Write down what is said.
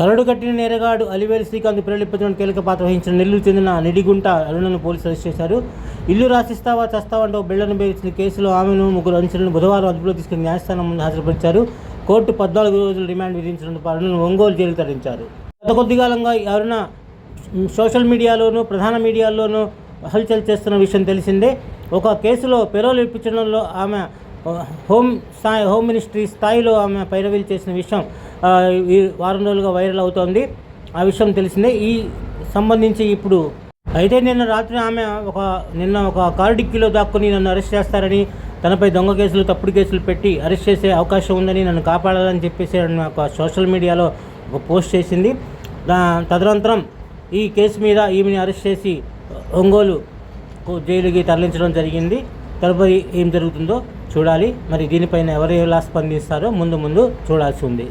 కరడు కట్టిన నేరగాడు అలివేలు శ్రీకాంత్ ప్రేరేపించడం కీలక పాత్ర వహించిన నెల్లూరు చెందిన నిడిగుంట అరుణను పోలీసులు అరెస్ట్ చేశారు. ఇల్లు రాసిస్తావా చస్తావంటూ బిళ్ళను బెదిరించిన కేసులో ఆమెను ముగ్గురు అనుచరులను బుధవారం అదుపులో తీసుకుని న్యాయస్థానం ముందు హాజరుపరిచారు. కోర్టు పద్నాలుగు రోజులు రిమాండ్ విధించినందుకు అరుణను ఒంగోలు జైలు తరలించారు. గత కొద్ది కాలంగా అరుణ సోషల్ మీడియాలోనూ ప్రధాన మీడియాల్లోనూ హల్చల్ చేస్తున్న విషయం తెలిసిందే. ఒక కేసులో పెరోల్ ఇప్పించడంలో ఆమె హోమ్ స్థాయి హోమ్ మినిస్ట్రీ స్థాయిలో ఆమె పైరవీలు చేసిన విషయం వారం రోజులుగా వైరల్ అవుతోంది. ఆ విషయం తెలిసిందే. ఈ సంబంధించి ఇప్పుడు అయితే నిన్న రాత్రి ఆమె ఒక నిన్న ఒక కారు డిక్కీలో దాక్కుని నన్ను అరెస్ట్ చేస్తారని తనపై దొంగ కేసులు తప్పుడు కేసులు పెట్టి అరెస్ట్ చేసే అవకాశం ఉందని నన్ను కాపాడాలని చెప్పేసి ఒక సోషల్ మీడియాలో ఒక పోస్ట్ చేసింది. దా తదనంతరం ఈ కేసు మీద ఈమెని అరెస్ట్ చేసి ఒంగోలు జైలుకి తరలించడం జరిగింది. తదుపరి ఏం జరుగుతుందో చూడాలి. మరి దీనిపైన ఎవరు ఎలా స్పందిస్తారో ముందు ముందు చూడాల్సి ఉంది.